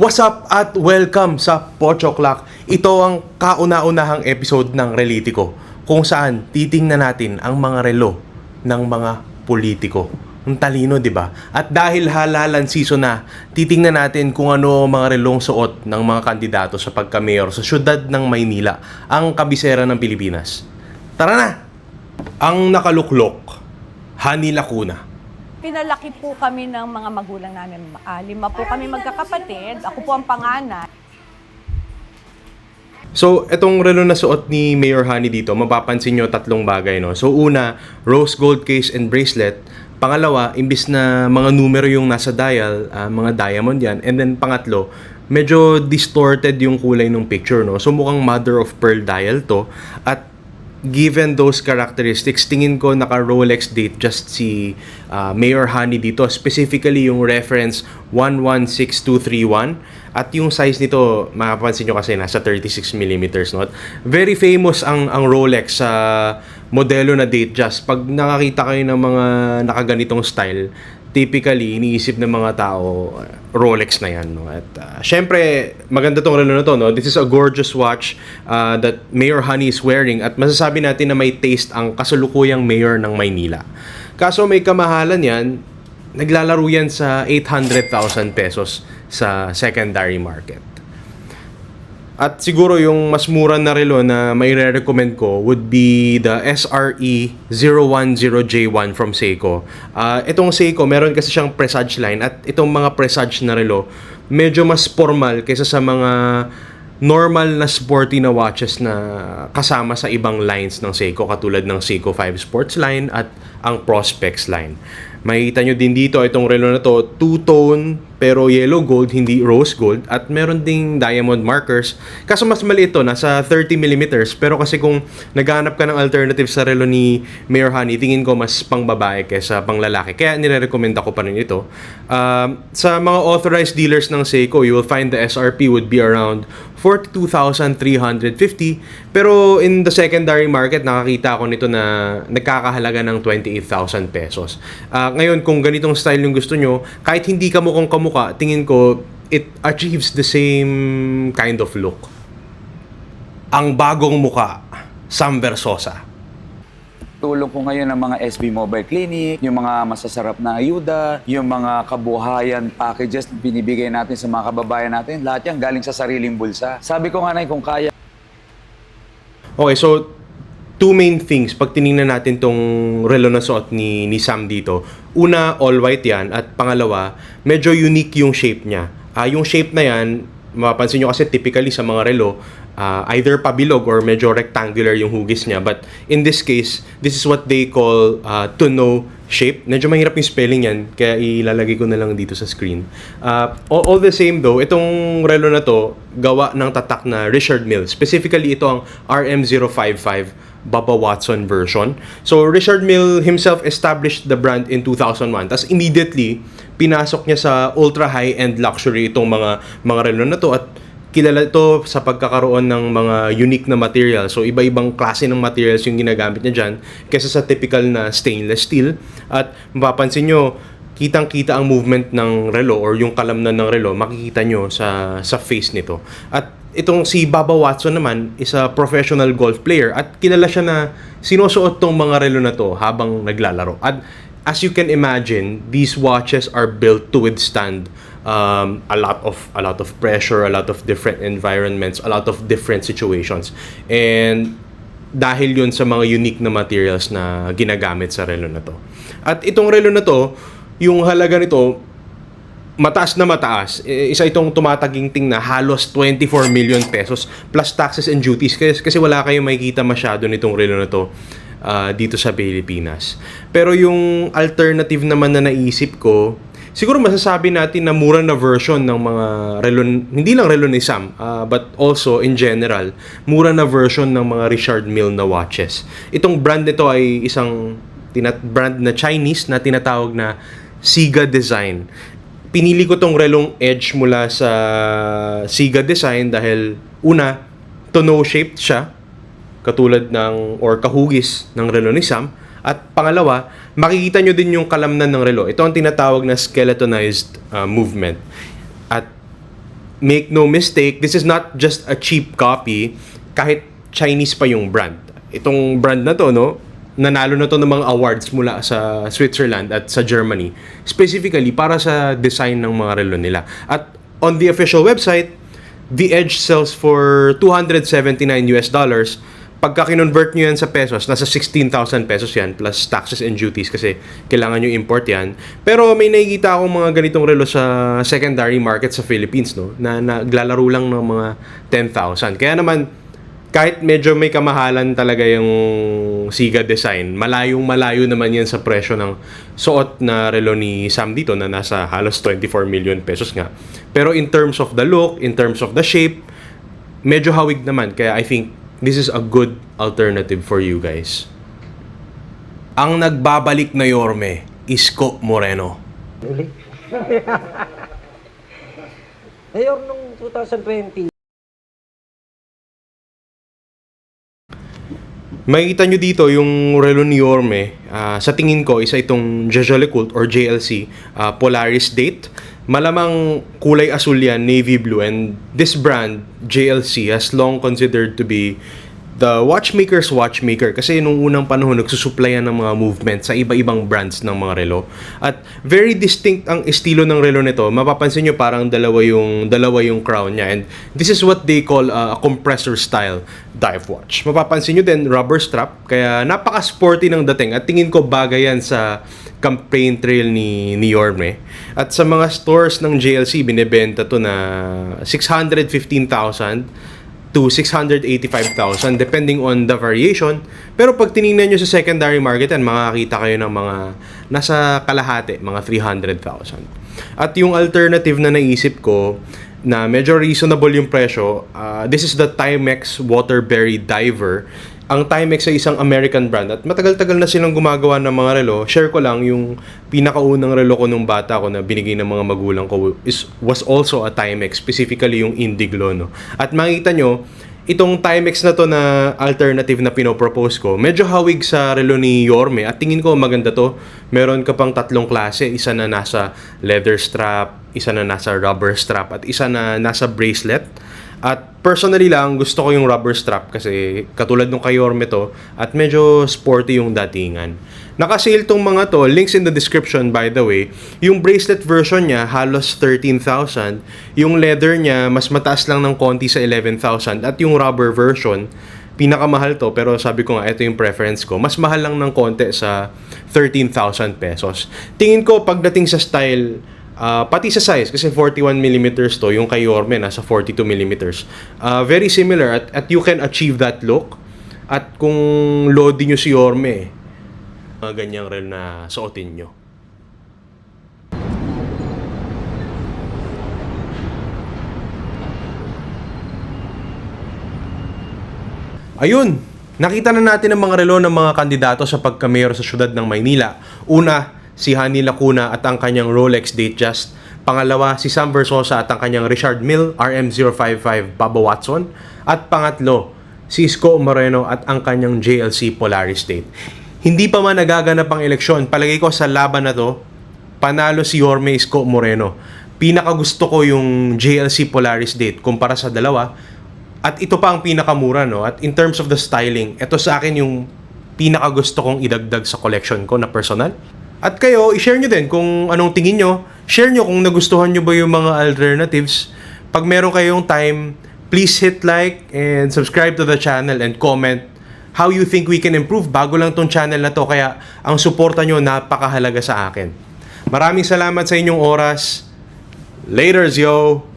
What's up at welcome sa Pocho Clock. Ito ang kauna-unahang episode ng Relitico kung saan titingnan natin ang mga relo ng mga politiko. Ang talino, di ba? At dahil halalan season na, titingnan natin kung ano ang mga relong suot ng mga kandidato sa pagka-mayor sa syudad ng Maynila, ang kabisera ng Pilipinas. Tara na! Ang nakaluklok, Hani Lacuna. Pinalaki po kami ng mga magulang namin. Ah, lima po kami magkakapatid. Ako po ang panganay. So, itong relo na suot ni Mayor Honey dito, mapapansin nyo tatlong bagay, no? So, una, rose gold case and bracelet. Pangalawa, imbis na mga numero yung nasa dial, ah, mga diamond yan. And then, pangatlo, medyo distorted yung kulay ng picture, no? So, mukhang mother of pearl dial to. At given those characteristics, tingin ko naka Rolex date just si ah, Mayor Honey dito. Specifically yung reference 116231 at yung size nito, mapapansin nyo kasi nasa 36 mm no? At Very famous ang ang Rolex sa modelo na date just. Pag nakakita kayo ng mga nakaganitong style, typically iniisip ng mga tao Rolex na yan no? At uh, syempre maganda tong relo na to no? This is a gorgeous watch uh, that Mayor Honey is wearing at masasabi natin na may taste ang kasalukuyang mayor ng Maynila. Kaso may kamahalan yan naglalaro yan sa 800,000 pesos sa secondary market at siguro yung mas mura na relo na may recommend ko would be the SRE 010J1 from Seiko. Ah, itong Seiko, meron kasi siyang presage line at itong mga presage na relo, medyo mas formal kaysa sa mga normal na sporty na watches na kasama sa ibang lines ng Seiko katulad ng Seiko 5 Sports line at ang Prospex line. Makikita nyo din dito itong relo na to, two-tone pero yellow gold, hindi rose gold at meron ding diamond markers. Kaso mas maliit to, nasa 30 mm pero kasi kung naghahanap ka ng alternative sa relo ni Mayor Honey, tingin ko mas pang babae kaysa pang lalaki. Kaya nire-recommend ako pa rin ito. Um, sa mga authorized dealers ng Seiko, you will find the SRP would be around 42,350 pero in the secondary market nakakita ako nito na nagkakahalaga ng 28,000 pesos. Ah, ngayon kung ganitong style yung gusto nyo, kahit hindi ka mukhang kamuka, tingin ko it achieves the same kind of look. Ang bagong muka, Sam Versosa. Tulong ko ngayon ng mga SB Mobile Clinic, yung mga masasarap na ayuda, yung mga kabuhayan packages na binibigay natin sa mga kababayan natin, lahat yan galing sa sariling bulsa. Sabi ko nga na kung kaya Okay, so two main things pag tiningnan natin tong relo na suot ni, ni Sam dito. Una, all white yan. At pangalawa, medyo unique yung shape niya. Ah, yung shape na yan, mapapansin nyo kasi typically sa mga relo, ah, either pabilog or medyo rectangular yung hugis niya. But in this case, this is what they call uh, tonneau shape. Medyo mahirap yung spelling yan, kaya ilalagay ko na lang dito sa screen. Uh, all, all the same though, itong relo na to, gawa ng tatak na Richard Mille. Specifically, ito ang RM055 Baba Watson version. So, Richard Mille himself established the brand in 2001. Tapos immediately, pinasok niya sa ultra high-end luxury itong mga mga relo na to at kilala ito sa pagkakaroon ng mga unique na material. So, iba-ibang klase ng materials yung ginagamit niya dyan kaysa sa typical na stainless steel. At mapapansin nyo, kitang-kita ang movement ng relo or yung kalamnan ng relo, makikita nyo sa, sa face nito. At itong si Baba Watson naman is a professional golf player at kilala siya na sinusuot tong mga relo na to habang naglalaro. At as you can imagine, these watches are built to withstand um, a lot of a lot of pressure, a lot of different environments, a lot of different situations. And dahil yun sa mga unique na materials na ginagamit sa relo na to. At itong relo na to, yung halaga nito, mataas na mataas. I- Isa itong tumataginting na halos 24 million pesos plus taxes and duties kasi, kasi wala kayong makikita masyado nitong relo na to ah, dito sa Pilipinas. Pero yung alternative naman na naisip ko, siguro masasabi natin na mura na version ng mga relo, hindi lang relo ni Sam, ah, but also in general, mura na version ng mga Richard Mille na watches. Itong brand nito ay isang tinat brand na Chinese na tinatawag na Siga Design. Pinili ko tong relong edge mula sa Siga Design dahil una, tonneau shaped siya katulad ng or kahugis ng relo ni Sam at pangalawa, makikita nyo din yung kalamnan ng relo. Ito ang tinatawag na skeletonized uh, movement. At make no mistake, this is not just a cheap copy kahit Chinese pa yung brand. Itong brand na to, no, nanalo na to ng mga awards mula sa Switzerland at sa Germany. Specifically para sa design ng mga relo nila. At on the official website, the Edge sells for 279 US dollars. Pagka kinonvert nyo yan sa pesos, nasa 16,000 pesos yan plus taxes and duties kasi kailangan nyo import yan. Pero may nakikita akong mga ganitong relo sa secondary market sa Philippines no na naglalaro lang ng mga 10,000. Kaya naman kahit medyo may kamahalan talaga yung Siga design, malayong malayo naman yan sa presyo ng suot na relo ni Sam dito na nasa halos 24 million pesos nga. Pero in terms of the look, in terms of the shape, medyo hawig naman. Kaya I think this is a good alternative for you guys. Ang nagbabalik na Yorme, Isko Moreno. Uli. Mayor, nung 2020, Makikita nyo dito yung relo ni Yorme. ah, sa tingin ko, isa itong Jajalecult or JLC ah, Polaris date. Malamang kulay asul yan, navy blue. And this brand, JLC, has long considered to be the watchmaker's watchmaker. Kasi nung unang panahon nagsusuplayan ng mga movement sa iba-ibang brands ng mga relo. At very distinct ang estilo ng relo nito. Mapapansin nyo parang dalawa yung dalawa yung crown niya. And this is what they call a compressor style dive watch. Mapapansin nyo din rubber strap. Kaya napaka-sporty ng dating. At tingin ko bagay yan sa campaign trail ni ni Yorme. At sa mga stores ng JLC binebenta to na 615,000 to 685,000 depending on the variation. Pero pag tiningnan nyo sa secondary market yan, makakita kayo ng mga nasa kalahati, mga 300,000. At yung alternative na naisip ko na medyo reasonable yung presyo, ah, this is the Timex Waterberry Diver. Ang Timex ay isang American brand at matagal-tagal na silang gumagawa ng mga relo. Share ko lang yung pinakaunang relo ko nung bata ko na binigay ng mga magulang ko is, was also a Timex, specifically yung Indiglo. No? At makita nyo, itong Timex na to na alternative na pinopropose ko, medyo hawig sa relo ni Yorme at tingin ko maganda to. Meron ka pang tatlong klase, isa na nasa leather strap, isa na nasa rubber strap at isa na nasa bracelet. At personally lang, gusto ko yung rubber strap kasi katulad nung kay Yorme to at medyo sporty yung datingan. Nakasale tong mga to, links in the description by the way. Yung bracelet version niya halos 13,000. Yung leather niya mas mataas lang ng konti sa 11,000 at yung rubber version pinakamahal to pero sabi ko nga ito yung preference ko. Mas mahal lang ng konti sa 13,000 pesos. Tingin ko pagdating sa style Ah, pati sa size, kasi 41mm to, yung kay Yorme nasa 42mm. Ah, very similar at, at you can achieve that look. At kung loading nyo si Yorme, mga ganyang rel na suotin nyo. Ayun, nakita na natin ang mga relo ng mga kandidato sa pagka-mayor sa syudad ng Maynila. Una, si Hani Lacuna at ang kanyang Rolex Datejust. Pangalawa, si Sam Versosa at ang kanyang Richard Mill RM055 Baba Watson. At pangatlo, si Isko Moreno at ang kanyang JLC Polaris Date. Hindi pa man nagaganap ang eleksyon, palagay ko sa laban na to, panalo si Yorme Isko Moreno. Pinaka gusto ko yung JLC Polaris Date kumpara sa dalawa. At ito pa ang pinakamura, no? At in terms of the styling, ito sa akin yung pinaka gusto kong idagdag sa collection ko na personal. At kayo, i-share nyo din kung anong tingin nyo. Share nyo kung nagustuhan nyo ba yung mga alternatives. Pag meron kayong time, please hit like and subscribe to the channel and comment how you think we can improve. Bago lang tong channel na to, kaya ang suporta nyo napakahalaga sa akin. Maraming salamat sa inyong oras. Laters, yo!